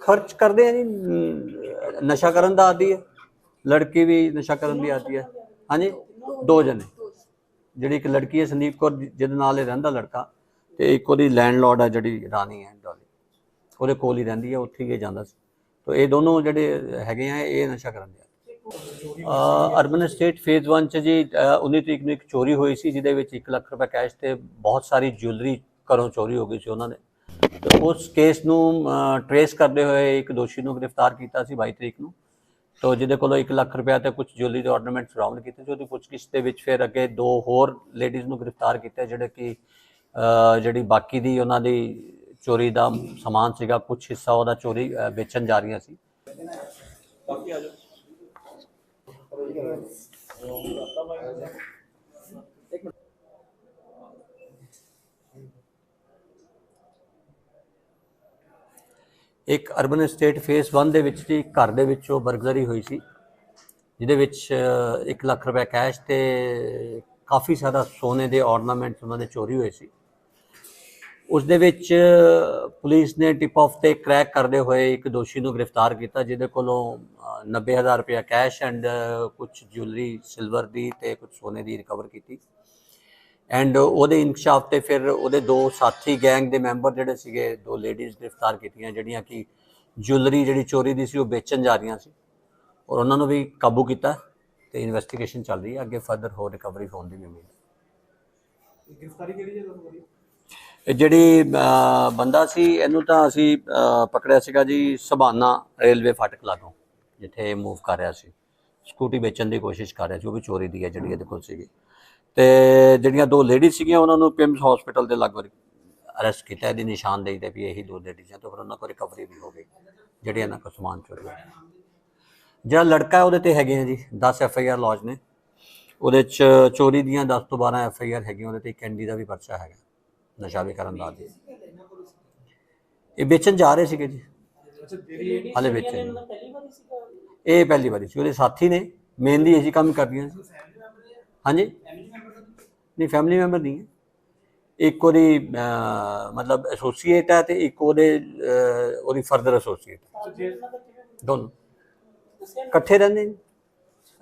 ਖਰਚ ਕਰਦੇ ਆ ਜੀ ਨਸ਼ਾ ਕਰਨ ਦਾ ਆਦੀ ਹੈ ਲੜਕੀ ਵੀ ਨਸ਼ਾ ਕਰਨ ਦੀ ਆਦੀ ਹੈ। ਹਾਂਜੀ ਦੋ ਜਣੇ। ਜਿਹੜੀ ਇੱਕ ਲੜਕੀ ਹੈ ਸੰਦੀਪ ਕੌਰ ਜਿਹਦੇ ਨਾਲ ਇਹ ਰਹਿੰਦਾ ਲੜਕਾ ਤੇ ਇੱਕ ਉਹਦੀ ਲੈਂਡਲੌਰਡ ਹੈ ਜਿਹੜੀ ਰਾਣੀ ਹੈ ਡੋਲੀ। ਉਹਦੇ ਕੋਲ ਹੀ ਰਹਿੰਦੀ ਹੈ ਉੱਥੇ ਹੀ ਇਹ ਜਾਂਦਾ ਸੀ। ਤੋ ਇਹ ਦੋਨੋਂ ਜਿਹੜੇ ਹੈਗੇ ਆ ਇਹ ਨਸ਼ਾ ਕਰਨ ਦੇ ਅਰਬਨ ਸਟੇਟ ਫੇਜ਼ 1 ਚ ਜੀ ਅ, 19 ਤਰੀਕ ਨੂੰ ਇੱਕ ਚੋਰੀ ਹੋਈ ਸੀ ਜਿਹਦੇ ਵਿੱਚ 1 ਲੱਖ ਰੁਪਏ ਕੈਸ਼ ਤੇ ਬਹੁਤ ਸਾਰੀ ਜੁਐਲਰੀ ਘਰੋਂ ਚੋਰੀ ਹੋ ਗਈ ਸੀ ਉਹਨਾਂ ਦੇ। ਉਸ ਕੇਸ ਨੂੰ ਟਰੇਸ ਕਰਦੇ ਹੋਏ ਇੱਕ ਦੋਸ਼ੀ ਨੂੰ ਗ੍ਰਿਫਤਾਰ ਕੀਤਾ ਸੀ 22 ਤਰੀਕ ਨੂੰ। ਤੋ ਜਿਹਦੇ ਕੋਲੋਂ 1 ਲੱਖ ਰੁਪਇਆ ਤੇ ਕੁਝ ਜੁਐਲਰੀ ਦੇ ਆਰਨਮੈਂਟਸ ਬਰਾਮਦ ਕੀਤੇ ਸੀ, ਉਹਦੀ ਪੁੱਛਗਿੱਛ ਦੇ ਵਿੱਚ ਫਿਰ ਅੱਗੇ ਦੋ ਹੋਰ ਲੇਡੀਜ਼ ਨੂੰ ਗ੍ਰਿਫਤਾਰ ਕੀਤਾ, ਜਿਹੜੇ ਕਿ ਜਿਹੜੀ ਬਾਕੀ ਦੀ ਉਹਨਾਂ ਦੀ ਚੋਰੀ ਦਾ ਸਮਾਨ ਸੀਗਾ ਕੁਝ ਹਿੱਸਾ ਉਹਦਾ ਚੋਰੀ ਵੇਚਣ ਜਾ ਰਹੀਆਂ ਸੀ। ਇੱਕ ਅਰਬਨ ਸਟੇਟ ਫੇਸ 1 ਦੇ ਵਿੱਚ ਜੀ ਘਰ ਦੇ ਵਿੱਚੋਂ ਬਰਗਲਰੀ ਹੋਈ ਸੀ ਜਿਹਦੇ ਵਿੱਚ 1 ਲੱਖ ਰੁਪਏ ਕੈਸ਼ ਤੇ ਕਾਫੀ ਸਾਰਾ ਸੋਨੇ ਦੇ ਆਰਨਾਮੈਂਟਸ ਉਹਨਾਂ ਦੇ ਚੋਰੀ ਹੋਏ ਸੀ। ਉਸ ਦੇ ਵਿੱਚ ਪੁਲਿਸ ਨੇ ਟਿਪ ਆਫ ਤੇ ਕ੍ਰੈਕ ਕਰਦੇ ਹੋਏ ਇੱਕ ਦੋਸ਼ੀ ਨੂੰ ਗ੍ਰਿਫਤਾਰ ਕੀਤਾ ਜਿਹਦੇ ਕੋਲੋਂ ਅ, 90000 ਰੁਪਏ ਕੈਸ਼ ਐਂਡ ਕੁਝ ਜੁਐਲਰੀ ਸਿਲਵਰ ਦੀ ਤੇ ਕੁਝ ਸੋਨੇ ਦੀ ਰਿਕਵਰ ਕੀਤੀ। ਐਂਡ ਉਹਦੇ ਇਨਕਸ਼ਾਫ ਤੇ ਫਿਰ ਉਹਦੇ ਦੋ ਸਾਥੀ ਗੈਂਗ ਦੇ ਮੈਂਬਰ ਜਿਹੜੇ ਸੀਗੇ ਦੋ ਲੇਡੀਜ਼ ਗ੍ਰਿਫਤਾਰ ਕੀਤੀਆਂ ਜਿਹੜੀਆਂ ਕਿ ਜੁਐਲਰੀ ਜਿਹੜੀ ਚੋਰੀ ਦੀ ਸੀ ਉਹ ਵੇਚਣ ਜਾ ਰਹੀਆਂ ਸੀ। ਔਰ ਉਹਨਾਂ ਨੂੰ ਵੀ ਕਾਬੂ ਕੀਤਾ ਤੇ ਇਨਵੈਸਟੀਗੇਸ਼ਨ ਚੱਲ ਰਹੀ ਹੈ। ਅੱਗੇ ਫਰਦਰ ਹੋਰ ਰਿਕਵਰੀ ਹੋਣ ਦੀ ਵੀ ਉਮੀਦ ਹੈ। ਗ੍ਰਿਫਤਾਰੀ ਕਿਹੜੀ ਜਗ੍ਹਾ ਤੋਂ ਹੋਈ ਇਹ ਜਿਹੜੀ ਬੰਦਾ ਸੀ ਇਹਨੂੰ ਤਾਂ ਅਸੀਂ ਪਕੜਿਆ ਸੀਗਾ ਜੀ ਸਬਾਨਾ ਰੇਲਵੇ ਫਾਟਕ ਲਾਗੋਂ ਜਿੱਥੇ ਮੂਵ ਕਰ ਰਿਹਾ ਸੀ। ਸਕੂਟੀ ਵੇਚਣ ਦੀ ਕੋਸ਼ਿਸ਼ ਕਰ ਰਿਹਾ ਸੀ ਉਹ ਵੀ ਚੋਰੀ ਦੀ ਹੈ ਜਿਹੜੀ ਇਹਦੇ ਕੋਲ ਸੀਗੀ। ਤੇ ਜਿਹੜੀਆਂ ਦੋ ਲੇਡੀ ਸੀਗੀਆਂ ਉਹਨਾਂ ਨੂੰ ਪਿਮਸ ਹਸਪੀਟਲ ਦੇ ਲਾਗੋਂ ਅਰੈਸਟ ਕੀਤਾ ਇਹਦੀ ਨਿਸ਼ਾਨਦੇਹੀ ਤੇ ਵੀ ਇਹੀ ਦੋ ਲੇਡੀਜ਼ ਤੇ ਫਿਰ ਉਹਨਾਂ ਕੋਲ ਰਿਕਵਰੀ ਵੀ ਹੋ ਗਈ ਜਿਹੜੇ ਇਹਨਾਂ ਕੋਲ ਸਮਾਨ ਚੋਰੀ ਹੋਇਆ। ਜਿਹੜਾ ਲੜਕਾ ਹੈ ਉਹਦੇ ਤੇ ਹੈਗੇ ਆ ਜੀ 10 ਐਫ ਆਈ ਆਰ ਲੌਜ ਨੇ। ਉਹਦੇ ਚ ਚੋਰੀ ਦੀਆਂ 10 ਤੋਂ 12 ਐਫ ਆਈ ਆਰ ਹੈਗੀਆਂ ਉਹਦੇ ਤੇ ਕੈਂਡੀ ਦਾ ਵੀ ਪਰਚਾ ਹੈਗਾ ਨਸ਼ਾ ਵੀ ਕਰਨ ਦਾ ਆਦੀ ਇਹ ਵੇਚਣ ਜਾ ਰਹੇ ਸੀਗੇ ਜੀ। ਹਾਲੇ ਵੇਚਣ ਇਹ ਪਹਿਲੀ ਵਾਰੀ ਸੀ ਉਹਦੇ ਸਾਥੀ ਨੇ ਮੇਨਲੀ ਇਹੀ ਕੰਮ ਕਰਦੀਆਂ ਸੀ। ਹਾਂਜੀ। ਨਹੀਂ ਫੈਮਿਲੀ ਮੈਂਬਰ ਨਹੀਂ ਹੈ। ਇੱਕ ਉਹਦੀ ਮਤਲਬ ਐਸੋਸੀਏਟ ਹੈ ਤੇ ਇੱਕ ਉਹਦੇ ਉਹਦੀ ਫਰਦਰ ਐਸੋਸੀਏਟ ਦੋਨੋਂ। ਇਕੱਠੇ ਰਹਿੰਦੇ ਨੇ।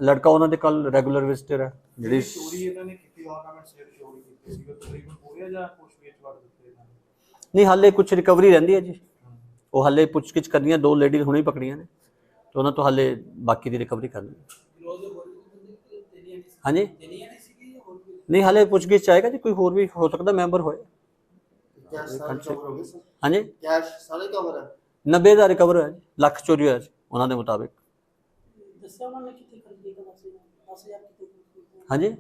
ਲੜਕਾ ਉਹਨਾਂ ਦੇ ਕੱਲ ਰੈਗੂਲਰ ਵਿਜ਼ਟਰ ਹੈ। ਜਿਹੜੀ ਚੋਰੀ ਇਹਨਾਂ ਨੇ ਕੀਤੀ ਆਰਨਾਮੈਂਟਸ ਜਿਹੜੀ ਚੋਰੀ ਕੀਤੀ ਸੀ ਉਹ ਤਕਰੀਬਨ ਪੂਰੇ ਜਾਂ ਕੁਝ ਵੇਚ ਵੜ ਦਿੱਤੇ ਨਹੀਂ ਹਾਲੇ ਕੁਝ ਰਿਕਵਰੀ ਰਹਿੰਦੀ ਹੈ ਜੀ। ਉਹ ਹਾਲੇ ਪੁੱਛਗਿੱਛ ਕਰਨੀਆਂ ਦੋ ਲੇਡੀਜ਼ ਹੁਣੇ ਹੀ ਪਕੜੀਆਂ ਨੇ। ਤੇ ਉਹਨਾਂ ਤੋਂ ਹਾਲੇ ਬਾਕੀ ਦੀ ਰਿਕਵਰੀ ਕਰਨੀ ਹਾਂਜੀ। ਨਹੀਂ ਹਾਲੇ ਪੁੱਛਗਿੱਛ ਚਾਹੇਗਾ ਜੀ ਕੋਈ ਹੋਰ ਵੀ ਹੋ ਸਕਦਾ ਮੈਂਬਰ ਹੋਏ। ਕੈਸ਼ ਸਾਰੇ ਕਵਰ ਹੋ ਗਏ ਸਰ? ਹਾਂਜੀ। ਕੈਸ਼ ਸਾਰੇ ਕਵਰ ਹੈ? 90 ਦਾ ਰਿਕਵਰ ਹੋਇਆ ਜੀ ਲੱਖ ਚੋਰੀ ਹੋਇਆ ਸੀ ਉਹਨਾਂ ਦੇ ਮੁਤਾਬਿਕ। ਦੱਸਿਆ ਉਹਨਾਂ ਨੇ ਕਿੱਥੇ ਖਰੀਦੀ ਤਾਂ ਦੱਸਿਆ 10000 ਕਿੱਥੇ ਖਰੀਦੀ ਹਾਂਜੀ।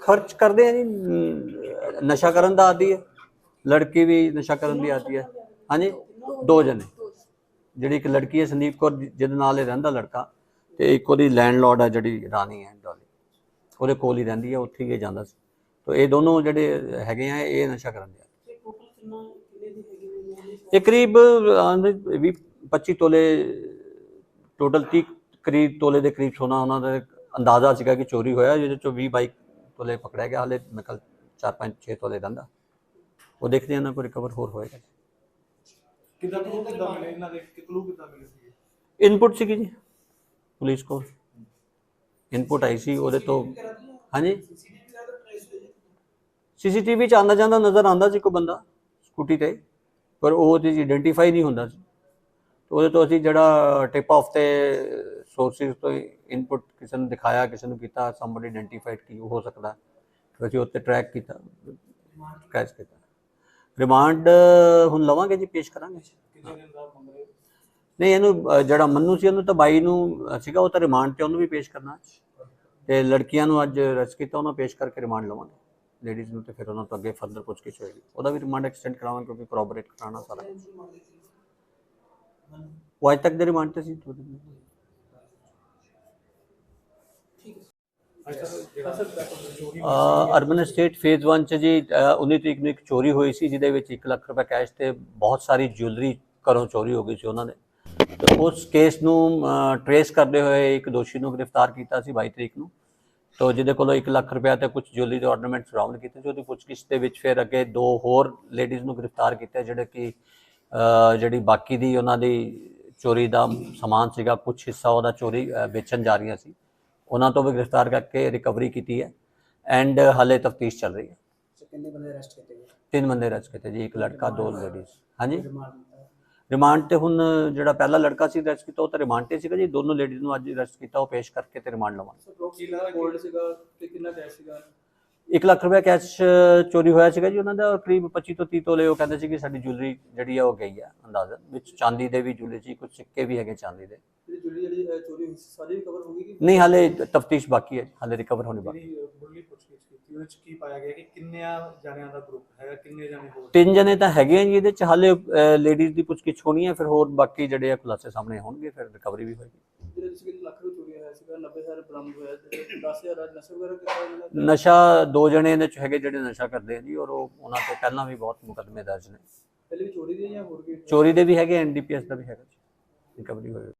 ਖਰਚ ਕਰਦੇ ਆ ਜੀ ਨਸ਼ਾ ਕਰਨ ਦਾ ਆਦੀ ਹੈ ਲੜਕੀ ਵੀ ਨਸ਼ਾ ਕਰਨ ਦੀ ਆਦੀ ਹੈ। ਹਾਂਜੀ ਦੋ ਜਣੇ। ਜਿਹੜੀ ਇੱਕ ਲੜਕੀ ਹੈ ਸੰਦੀਪ ਕੌਰ ਜਿਹਦੇ ਨਾਲ ਇਹ ਰਹਿੰਦਾ ਲੜਕਾ। ਤੇ ਇੱਕ ਉਹਦੀ ਲੈਂਡਲੌਰਡ ਹੈ ਜਿਹੜੀ ਰਾਣੀ ਹੈ ਡੋਲੀ। ਉਹਦੇ ਕੋਲ ਹੀ ਰਹਿੰਦੀ ਹੈ ਉੱਥੇ ਹੀ ਇਹ ਜਾਂਦਾ ਸੀ। ਤੋ ਇਹ ਦੋਨੋਂ ਜਿਹੜੇ ਹੈਗੇ ਆ ਇਹ ਨਸ਼ਾ ਕਰਨ ਦੇ ਆ। ਮੈਂ ਇਹ? ਕਰੀਬ 20 25 ਤੋਲੇ ਟੋਟਲ 30 ਕਰੀਬ ਤੋਲੇ ਦੇ ਕਰੀਬ ਸੋਨਾ ਉਹਨਾਂ ਦਾ ਅੰਦਾਜ਼ਾ ਸੀਗਾ ਕਿ ਚੋਰੀ ਹੋਇਆ ਜਿਹਦੇ ਚੋਂ 20 22 ਤੋਲੇ ਪਕੜਿਆ ਗਿਆ। ਹਾਲੇ ਮੇਰੇ ਖਿਆਲ 4 5 6 ਤੋਲੇ ਰਹਿੰਦਾ। ਉਹ ਦੇਖਦੇ ਹਾਂ ਨਾ ਕੋਈ ਰਿਕਵਰ ਹੋਰ ਹੋਏਗਾ। ਕਿੱਦਾਂ ਕਲੂ ਕਿੱਦਾਂ ਮਿਲੇ ਇਹਨਾਂ ਦੇ? ਕਲੂ ਕਿੱਦਾਂ ਮਿਲੇ ਸੀ? ਇਨਪੁਟ ਸੀਗੀ ਜੀ। ਪੁਲਿਸ ਕੋਲ। ਇਨਪੁਟ ਆਈ ਸੀ ਉਹਦੇ ਤੋਂ। ਹਾਂਜੀ? ਸੀਸੀਟੀਵੀ ਚ ਆਉਂਦਾ ਜਾਂਦਾ, ਨਜ਼ਰ ਆਉਂਦਾ ਸੀ ਕੋਈ ਬੰਦਾ ਸਕੂਟੀ ਤੇ, ਪਰ ਉਹ ਤੇ ਆਇਡੈਂਟੀਫਾਈ ਨਹੀਂ ਹੁੰਦਾ ਸੀ। ਤੇ ਉਹਦੇ ਤੋਂ ਅਸੀਂ ਜਿਹੜਾ ਟਿਪ ਆਫ ਤੇ ਸੋਰਸਿਸ ਤੋਂ ਇਨਪੁਟ ਕਿਸੇ ਨੂੰ ਦਿਖਾਇਆ, ਕਿਸੇ ਨੂੰ ਕੀਤਾ ਸਮਬਡੀ ਆਇਡੈਂਟੀਫਾਈਡ ਕੀ ਉਹ ਹੋ ਸਕਦਾ। ਫਿਰ ਅਸੀਂ ਉੱਤੇ ਟਰੈਕ ਕੀਤਾ ਕੈਚ ਕੀਤਾ। ਰਿਮਾਂਡ ਹੁਣ ਲਵਾਂਗੇ ਜੀ, ਪੇਸ਼ ਕਰਾਂਗੇ। ਕਿੰਨੇ ਦਿਨ ਦਾ ਮੰਗ ਨਹੀਂ, ਇਹਨੂੰ ਜਿਹੜਾ ਮੰਨੂ ਸੀ, ਉਹਨੂੰ ਤਾਂ ਬਾਈ ਨੂੰ ਸੀਗਾ, ਉਹ ਤਾਂ ਰਿਮਾਂਡ ਤੇ ਉਹਨੂੰ ਵੀ ਪੇਸ਼ ਕਰਨਾ ਤੇ ਲੜਕੀਆਂ ਨੂੰ ਅੱਜ ਰੈਸਟ ਕੀਤਾ, ਉਹਨਾਂ ਪੇਸ਼ ਕਰਕੇ ਰਿਮਾਂਡ ਲਵਾਂਗੇ। ਲੇਡੀਜ਼ ਨੂੰ ਤੇ ਫਿਰ ਉਹਨਾਂ ਤੋਂ ਅੱਗੇ ਫਰਦਰ ਪੁੱਛਗਿੱਛ ਹੋਏਗੀ। ਉਹਦਾ ਵੀ ਰਿਮਾਂਡ ਐਕਸਟੈਂਡ ਕਰਾਵਾਂਗੇ, ਕਿਉਂਕਿ ਕੋਰੋਬੋਰੇਟ ਕਰਾਉਣਾ ਸਾਰਾ। ਉਹ ਅੱਜ ਤੱਕ ਦੇ ਰਿਮਾਂਡ ਤੇ ਸੀ? ਅਰਬਨ ਸਟੇਟ ਫੇਜ਼ 1 ਚ ਜੀ 19 ਤਰੀਕ ਨੂੰ ਇੱਕ ਚੋਰੀ ਹੋਈ ਸੀ, ਜਿਹਦੇ ਵਿੱਚ 1 ਲੱਖ ਰੁਪਏ ਕੈਸ਼ ਤੇ ਬਹੁਤ ਸਾਰੀ ਜੁਐਲਰੀ ਘਰੋਂ ਚੋਰੀ ਹੋ ਗਈ ਸੀ ਉਹਨਾਂ ਨੇ ਉਸ ਕੇਸ ਨੂੰ ਟਰੇਸ ਕਰਦੇ ਹੋਏ ਇੱਕ ਦੋਸ਼ੀ ਨੂੰ ਗ੍ਰਿਫਤਾਰ ਕੀਤਾ ਸੀ 22 ਤਰੀਕ ਨੂੰ। ਤੋ ਜਿਹਦੇ ਕੋਲੋਂ 1 ਲੱਖ ਰੁਪਏ ਤੇ ਕੁਝ ਜੁਐਲਰੀ ਦੇ ਆਰਨਮੈਂਟਸ ਬਰਾਮਦ ਕੀਤੇ ਸੀ ਉਹਦੀ ਪੁੱਛਗਿੱਛ ਦੇ ਵਿੱਚ ਫਿਰ ਅੱਗੇ ਦੋ ਹੋਰ ਲੇਡੀਜ਼ ਨੂੰ ਗ੍ਰਿਫਤਾਰ ਕੀਤਾ ਜਿਹੜੇ ਕਿ ਜਿਹੜੀ ਬਾਕੀ ਦੀ ਉਹਨਾਂ ਦੀ ਚੋਰੀ ਦਾ ਸਮਾਨ ਸੀਗਾ ਕੁਝ ਹਿੱਸਾ ਉਹਦਾ ਚੋਰੀ ਵੇਚਣ ਜਾ ਰਹੀਆਂ ਸੀ। ਉਹਨਾਂ ਤੋਂ ਵੀ ਗ੍ਰਿਫਤਾਰ ਕਰਕੇ ਰਿਕਵਰੀ ਕੀਤੀ ਹੈ ਐਂਡ ਹਾਲੇ ਤਫਤੀਸ਼ ਚੱਲ ਰਹੀ ਹੈ। ਕਿੰਨੇ ਬੰਦੇ ਅਰੈਸਟ ਕੀਤੇ ਗਏ? ਤਿੰਨ ਬੰਦੇ ਅਰੈਸਟ ਕੀਤੇ ਜੀ ਇੱਕ ਲੜਕਾ ਦੋ ਲੇਡੀਜ਼ ਹਾਂਜੀ? ਰਿਮਾਂਡ ਤੇ ਹੁਣ ਜਿਹੜਾ ਪਹਿਲਾ ਲੜਕਾ ਸੀ ਅਰੈਸਟ ਕੀਤਾ ਉਹ ਤਾਂ ਰਿਮਾਂਡ ਤੇ ਸੀਗਾ ਜੀ। ਦੋਨੋਂ ਲੇਡੀਜ਼ ਨੂੰ ਅੱਜ ਅਰੈਸਟ ਕੀਤਾ ਉਹ ਪੇਸ਼ ਕਰਕੇ ਤੇ ਰਿਮਾਂਡ ਲਵਾਂਗੇ। ਕਿੰਨਾ ਗੋਲਡ ਸੀਗਾ ਤੇ ਕਿੰਨਾ ਕੈਸ਼ ਸੀਗਾ? 1 ਲੱਖ ਰੁਪਏ ਕੈਸ਼ ਚੋਰੀ ਹੋਇਆ ਸੀਗਾ ਜੀ ਉਹਨਾਂ ਦਾ। ਔਰ ਕਰੀਬ 25 ਤੋਂ 30 ਤੋਲੇ ਉਹ ਕਹਿੰਦੇ ਸੀ ਕਿ ਸਾਡੀ ਜੁਐਲਰੀ ਜਿਹੜੀ ਆ ਉਹ ਗਈ ਆ ਅੰਦਾਜ਼ਨ ਵਿੱਚ ਚਾਂਦੀ ਦੇ ਵੀ ਜੁਐਲਰੀ ਸੀ ਕੁਝ ਸਿੱਕੇ ਵੀ ਹੈਗੇ ਚਾਂਦੀ ਦੇ। ਜਿਹੜੀ ਜੁਲੀ ਜਿਹੜੀ ਚੋਰੀ ਹੋਈ ਸੀ ਸਾਰੀ ਰਿਕਵਰ ਹੋ ਗਈ ਕਿ ਨਹੀਂ ਹਾਲੇ ਤਫਤੀਸ਼ ਬਾਕੀ ਹੈ ਹਾਲੇ ਰਿਕਵਰ ਹੋਣੀ ਬਾਕੀ ਜਿਹੜੀ ਬੁੱਲੀ ਪੁੱਛਗਿੱਛ ਕੀਤੀ ਉਹਦੇ ਚ ਕੀ ਪਾਇਆ ਗਿਆ ਕਿ ਕਿੰਨਿਆਂ ਜਾਣਿਆਂ ਦਾ ਗਰੁੱਪ ਹੈਗਾ ਕਿੰਨੇ ਜਾਣੇ ਹੋਰ ਤਿੰਨ ਜਣੇ ਤਾਂ ਹੈਗੇ ਆ ਜੀ ਇਹਦੇ ਚ ਹਾਲੇ ਲੇਡੀਜ਼ ਦੀ ਪੁੱਛਗਿੱਛ ਹੋਣੀ ਹੈ ਫਿਰ ਹੋਰ ਬਾਕੀ ਜਿਹੜੇ ਆ ਖੁਲਾਸੇ ਸਾਹਮਣੇ ਹੋਣਗੇ ਫਿਰ ਰਿਕਵਰੀ ਵੀ ਹੋਏਗੀ। ਜਿਹੜੇ ਤੁਸੀਂ ਲੱਖ ਰੁਪਏ ਚੋਰੀ ਹੋਇਆ ਸੀਗਾ 90000 ਬਰਾਮਦ ਹੋਇਆ ਤੇ 10000 ਅੱਜ ਨਸ਼ਾ ਵਗੈਰਾ ਨੇ ਨਸ਼ਾ ਦੋ ਜਣੇ ਇਹਦੇ ਚ ਹੈਗੇ ਜਿਹੜੇ ਨਸ਼ਾ ਕਰਦੇ ਆ ਜੀ ਔਰ ਉਹ ਉਹਨਾਂ ਤੇ ਪਹਿਲਾਂ ਵੀ ਬਹੁਤ ਮੁਕੱਦਮੇ ਦਰਜ ਨੇ। ਪਹਿਲੇ ਵੀ ਚੋਰੀ ਦੀ ਜਾਂ ਹੋਰ ਕੀ ਚੋਰੀ ਦੇ ਵੀ ਹੈਗੇ ਐਨਡੀਪੀਐਸ ਦਾ ਵੀ ਹੈਗਾ ਰਿਕਵਰੀ ਹੋਏਗੀ